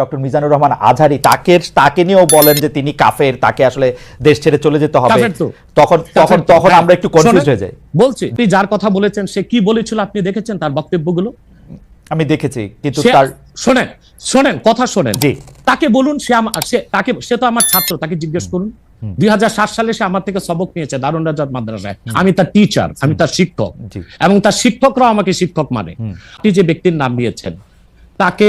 Doctor Mizanur Rahman Azhari তাকে তাকে নিয়েও বলেন যে তিনি কাফের তাকে আসলে দেশ ছেড়ে চলে যেতে হবে। তখন তখন তখন। আমরা একটু কনফিউজ হয়ে যাই। বলছি আপনি যার কথা বলেছেন সে কি বলেছিল আপনি দেখেছেন তার বক্তব্যগুলো? আমি দেখেছি কিন্তু তার শোনেন শোনেন কথা শোনেন। জি। তাকে বলুন সে সে তাকে সে তো আমার ছাত্র তাকে জিজ্ঞেস করুন। দুই হাজার সাত সালে সে আমার থেকে সবক নিয়েছে দারুণ রাজার মাদ্রাসায়। আমি তার টিচার আমি তার শিক্ষক। এবং তার শিক্ষকরাও আমাকে শিক্ষক মানে। আপনি যে ব্যক্তির নাম দিয়েছেন তাকে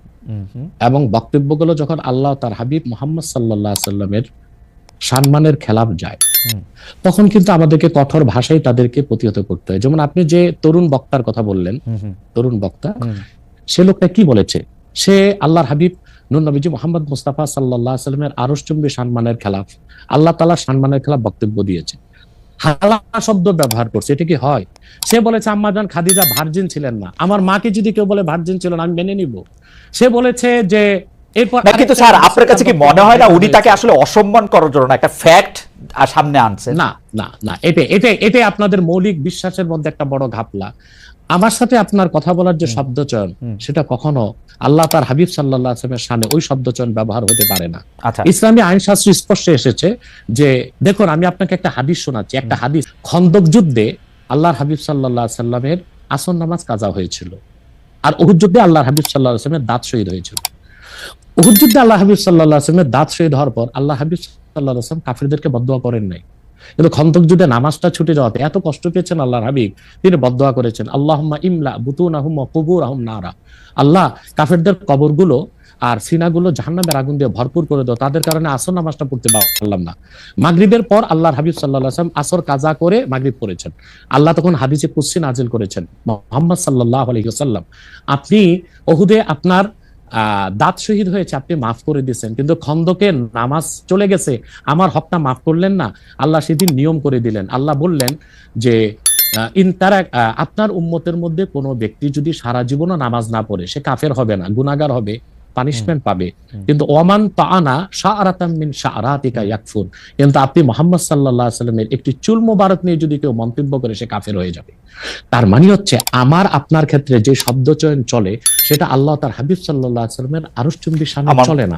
এবং বক্তব্যগুলো যখন আল্লাহ তার হাবিব মোহাম্মদ সাল্লাহ সাল্লামের সম্মানের খেলাফ যায় তখন কিন্তু আমাদেরকে কঠোর ভাষায় তাদেরকে প্রতিহত করতে হয়। যেমন আপনি যে তরুণ বক্তার কথা বললেন তরুণ বক্তা সে লোকটা কি বলেছে? সে আল্লাহর হাবিব নুন নবীজি মোহাম্মদ মুস্তাফা সাল্লাহ সাল্লামের আরসচুম্বী সম্মানের খেলাফ আল্লাহ তালা সম্মানের খেলাফ বক্তব্য দিয়েছে। হালা শব্দ ব্যবহার করছে এটা কি হয়? সে বলেছে আম্মাজান খাদিজা ভার্জিন ছিলেন না। আমার মাকে যদি কেউ বলে ভার্জিন ছিল না আমি মেনে নিব। সে বলেছে যে এরপর কিন্তু স্যার আপনার কাছে কি মনে হয় না উনি তাকে আসলে অসম্মান করার জন্য একটা ফ্যাক্ট সামনে আনছে না না না এটা এটা এটা আপনাদের মৌলিক বিশ্বাসের মধ্যে একটা বড় ঘাপলা। আমার সাথে আপনার কথা বলার যে শব্দ চয়ন হুম। সেটা কখনো আল্লাহ তার হাবিব সাল্লাহ আসলামের সামনে ওই শব্দ চয়ন ব্যবহার হতে পারে না। আচ্ছা। ইসলামী আইন শাস্ত্র স্পষ্ট এসেছে যে দেখুন আমি আপনাকে একটা হাদিস শোনাচ্ছি একটা হাদিস। খন্দক যুদ্ধে আল্লাহর হাবিব সাল্লাহ সাল্লামের আসন নামাজ কাজা হয়েছিল আর উহুদ যুদ্ধে আল্লাহর হাবিব সাল্লাহ আসলামের দাঁত শহীদ হয়েছিল। উহুদ যুদ্ধে আল্লাহ হাবিব সাল্লাহ আসলামের দাঁত শহীদ হওয়ার পর আল্লাহ হাবিব সাল্লাহ আসলাম কাফিরদেরকে বদোয়া করেন নাই। কিন্তু খন্দক যুদ্ধে নামাজটা ছুটে যাওয়াতে এত কষ্ট পেয়েছেন আল্লাহর হাবিব, তিনি বদোয়া করেছেন, আল্লাহম্মা ইমলা বুতুন আহম কবুর আহম নারা। আল্লাহ কাফেরদের কবরগুলো আর সিনাগুলো জাহান্নামের আগুন দিয়ে ভরপুর করে দাও, তাদের কারণে আসর নামাজটা পড়তে পারলাম না। মাগরিবের পর আল্লাহর হাবিব সাল্লাহ আসলাম আসর কাজা করে মাগরিব পড়েছেন। আল্লাহ তখন হাদিসে কুসি আজিল করেছেন, মোহাম্মদ সাল্লাহ আলহিহাল্লাম আপনি ওহুদে আপনার দাঁত শহীদ হয়েছে আপনি মাফ করে দিয়েছেন। কিন্তু খন্দকে নামাজ চলে গেছে আমার হকটা মাফ করলেন না আল্লাহ সেদিন নিয়ম করে দিলেন। আল্লাহ বললেন যে আহ, ইন তারা আহ, আপনার উম্মতের মধ্যে কোনো ব্যক্তি যদি সারা জীবনও নামাজ না পড়ে সে কাফের হবে না গুণাগার হবে। পানিশমেন্ট পাবে। কিন্তু ওমান তাআনা শাআরাতাম মিন শাআরাতিকা ইয়াকফুর। কিন্তু আপনি মোহাম্মদ সাল্লাল্লাহু আলাইহি সাল্লামের একটি চুল মোবারক নিয়ে যদি কেউ মন্তব্য করে সে কাফের হয়ে যাবে। তার মানে হচ্ছে আমার আপনার ক্ষেত্রে যে শব্দ চয়ন চলে সেটা আল্লাহ তার হাবিব সাল্লাল্লাহু আলাইহি সাল্লামের আরশচুম্বী সামনে চলে না।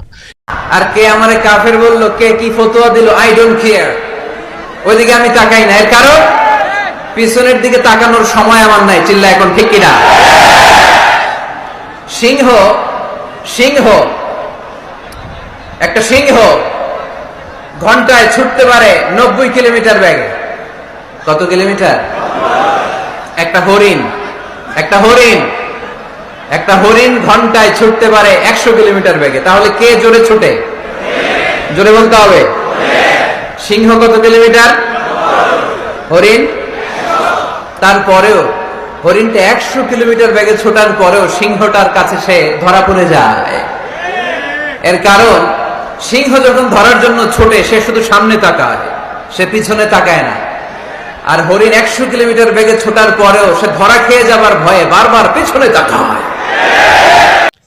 আর কে আমারে কাফের বলল? কে কি ফতোয়া দিল? আই ডোন্ট কেয়ার ওইদিকে আমি তাকাই না। এর কারণ? পিছনের দিকে তাকানোর সময় আমার নাই। চিল্লা এখন ঠিক কিনা? সিংহ সিংহ। একটা সিংহ ঘন্টায় ছুটতে পারে নব্বই কিলোমিটার ব্যাগে কত কিলোমিটার? একটা হরিণ একটা হরিণ একটা হরিণ ঘন্টায় ছুটতে পারে একশো কিলোমিটার বেগে। তাহলে কে জোরে ছুটে? জোরে বলতে হবে। সিংহ কত কিলোমিটার? হরিণ? তারপরেও হরিণটা একশো কিলোমিটার বেগে ছোটার পরেও সিংহটার কাছে সে ধরা পড়ে যায়। এর কারণ, সিংহ যখন ধরার জন্য ছোটে, সে শুধু সামনে তাকায়, সে পিছনে তাকায় না। আর হরিণ একশো কিলোমিটার বেগে ছোটার পরেও সে ধরা খেয়ে যাবার ভয়ে বারবার পিছনে তাকায়।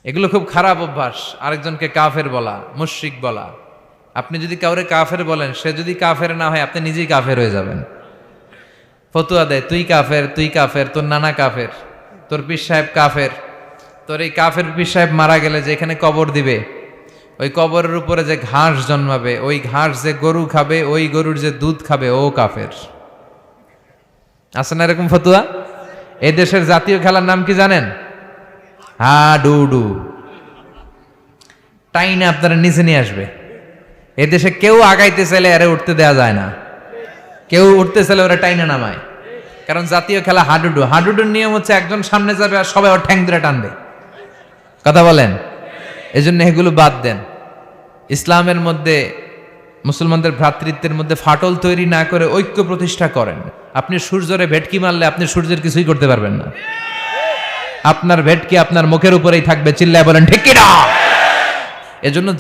এগুলো খুব খারাপ অভ্যাস, আরেকজনকে কাফের বলা, মুশরিক বলা। আপনি যদি কাউরে কাফের বলেন, সে যদি কাফের না হয়, আপনি নিজেই কাফের হয়ে যাবেন। ফতুয়া দেয়, তুই কাফের তুই কাফের, তোর নানা কাফের, তোর পীর সাহেব কাফের, তোর এই কাফের পীর সাহেব মারা গেলে যে এখানে কবর দিবে, ওই কবরের উপরে যে ঘাস জন্মাবে, ওই ঘাস যে গরু খাবে, ওই গরুর যে দুধ খাবে, ও কাফের। আছে না এরকম ফতুয়া? এই দেশের জাতীয় খেলার নাম কি জানেন? হা, ডু ডু। টাইনে আপনারা নিচে নিয়ে আসবে। এদেশে কেউ আগাইতে চাইলে আরে উঠতে দেয়া যায় না। কেউ উঠতে চাইলে ওরা টাইনে নামায়। কারণ জাতীয় খেলা হাডুডু। হাডুডুর নিয়ম হচ্ছে একজন সামনে যাবে আর সবাই ওর ঠ্যাং ধরে টানবে। কথা বলেন? এজন্য এগুলো বাদ দেন। ইসলামের মধ্যে, মুসলমানদের ভ্রাতৃত্বের মধ্যে ফাটল তৈরি না করে ঐক্য প্রতিষ্ঠা করেন। আপনি সূর্যরে ভেটকি মারলে আপনি সূর্যের কিছুই করতে পারবেন না। আপনার ভেটকি আপনার মুখের উপরেই থাকবে, চিল্লায় বলেন ঠিক কিনা এজন্য